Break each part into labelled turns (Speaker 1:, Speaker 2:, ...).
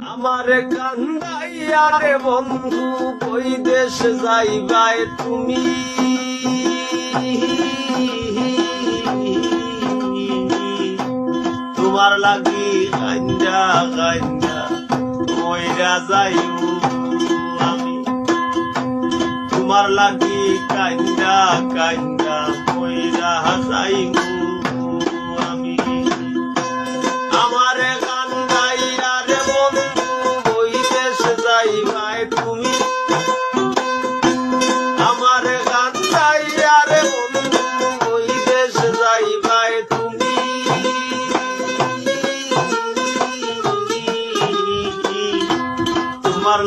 Speaker 1: আমারে কান্দাইয়া রে বন্ধু কই দেশ যাইবাই তুমি। তোমার লাগি কান্দা কান্দা মইরা যাইব আমি। তোমার লাগি কান্দা কান্দা মইরা যাইব আমি। আমারে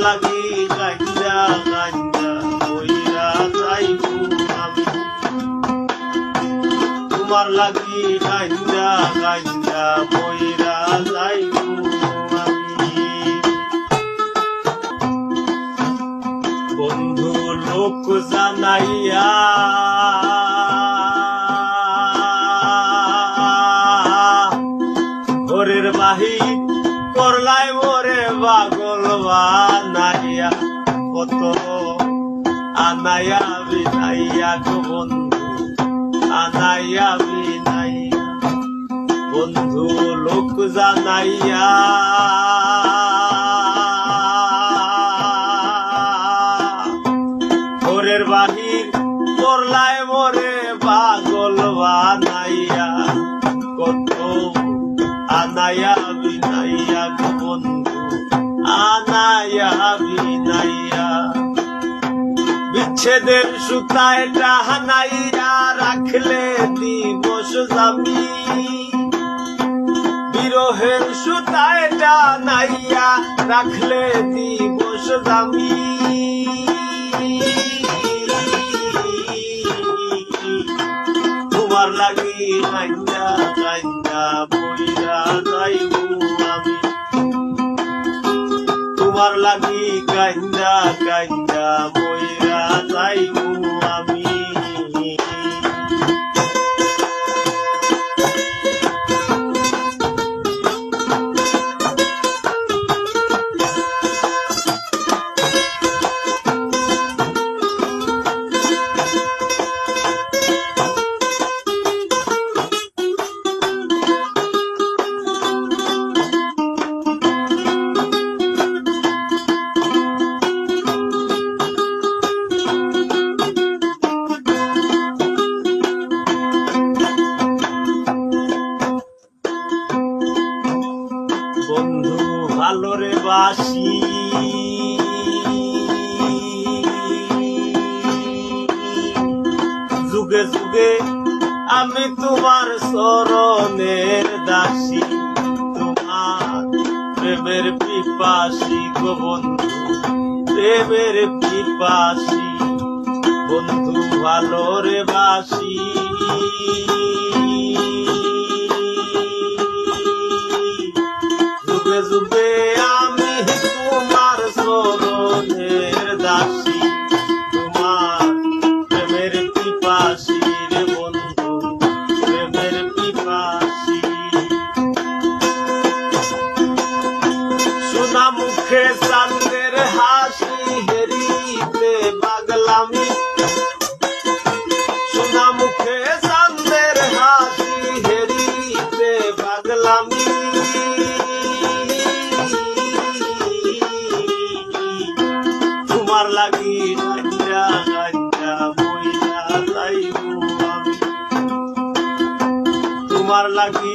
Speaker 1: লাগি গাঞ্জা গাঞ্জা ওইরা যাইবু আমি তোমার লাগি গাঞ্জা গাঞ্জা বইরা যাইবু বন্ধু, লোক জানাইয়া পাগল বানাইয়া কত আনাইয়া বিনাইয়া গো বন্ধু, আনাইয়া বিনাইয়া বন্ধু লোক জানাইয়া। ঘরের বাহির করলাই মোরে পাগল বানাইয়া কত আনাইয়া বিনাইয়া গো বন্ধু। আনাইয়া বিনাইয়া বিচ্ছেদের সুতায় টাহানাইয়া রাখলে দিবস যাবি বিরহের সুতায় টানাইয়া রাখলে দিবস যাবি তোমার লাগি কান্দা কান্দা বইরা যাইবু। কান্দা কান্দা বইরা যাইবু বন্ধু, ভালো রে বাসি। যুগে যুগে আমি তোমার চরণের দাসী, তোমার প্রেমের পিপাসী গো বন্ধু, প্রেমের পিপাসী বন্ধু, ভালো রে বাসি। যুগে আমি তোমার সরণের দাসী, তোমার প্রেমের পিপাসী রে বন্ধু, প্রেমের পিপাসী। সোনা মুখে চান্দের তোমার লাগি